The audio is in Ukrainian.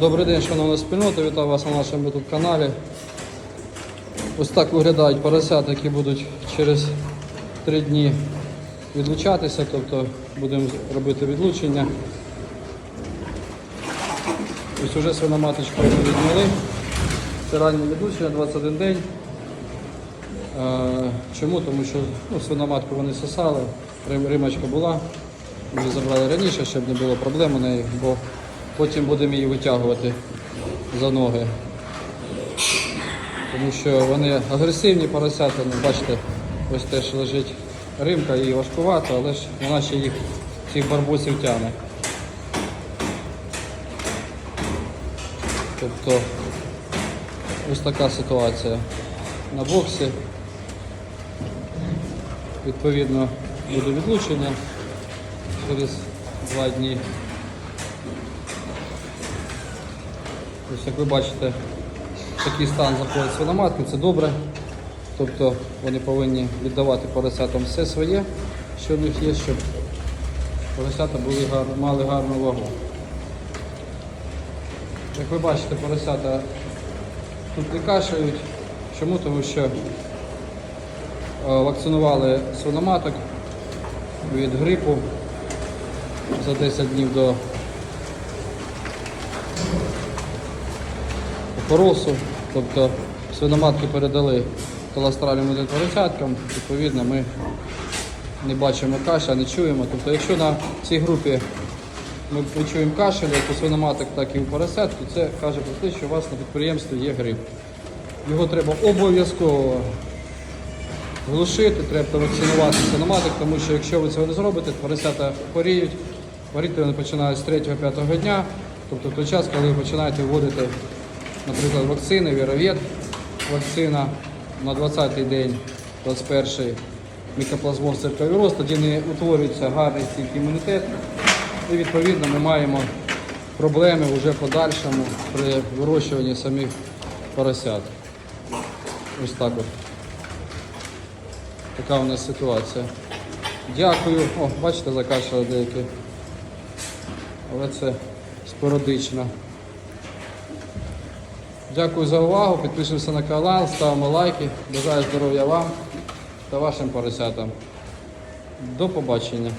Добрий день, шановна спільнота, вітаю вас на нашому YouTube каналі. Ось так виглядають поросята, які будуть через три дні відлучатися, тобто будемо робити відлучення. Ось уже свиноматочку відняли. Це раннє відлучення, 21 день. Е, Чому? Тому що ну, свиноматку вони сосали, рим- римочка була. Ми забрали раніше, щоб не було проблем у неї, бо потім будемо її витягувати за ноги. Тому що вони агресивні поросята, ну, бачите, ось теж лежить римка, її важкувато, але ж вона ще їх цих барбосів тягне. Тобто ось така ситуація на боксі. Відповідно, буде відлучення через два дні. Ось, як ви бачите, такий стан заходить свиноматки, це добре. Тобто вони повинні віддавати поросятам все своє, що в них є, щоб поросята були гар... мали гарну вагу. Як ви бачите, поросята тут не кашають. Чому? Тому що е, вакцинували свиноматок від грипу за 10 днів до опоросу. Тобто свиноматки передали колостралям один поросяткам, відповідно ми не бачимо каша, не чуємо. Тобто, якщо на цій групі ми почуємо кашель, як у свиноматок, так і у поросят, то це каже про те, що у вас на підприємстві є грип. Його треба обов'язково глушити, треба вакцинувати свиноматок, тому що якщо ви цього не зробите, поросята хворіють, хворіти вони починають з 3-5 дня, тобто в той час, коли ви починаєте вводити, наприклад, вакцини, віровєд, вакцина на 20-й день, 21-й, мікоплазмоз цирковіроз, тоді не утворюється гарний стійкий імунітет, і відповідно ми маємо проблеми вже подальшому при вирощуванні самих поросят. Ось так от. Така у нас ситуація. Дякую. О, бачите, закашляли деякі. Але це спорадично. Дякую за увагу. Підписуємося на канал, ставимо лайки. Бажаю здоров'я вам та вашим поросятам. До побачення.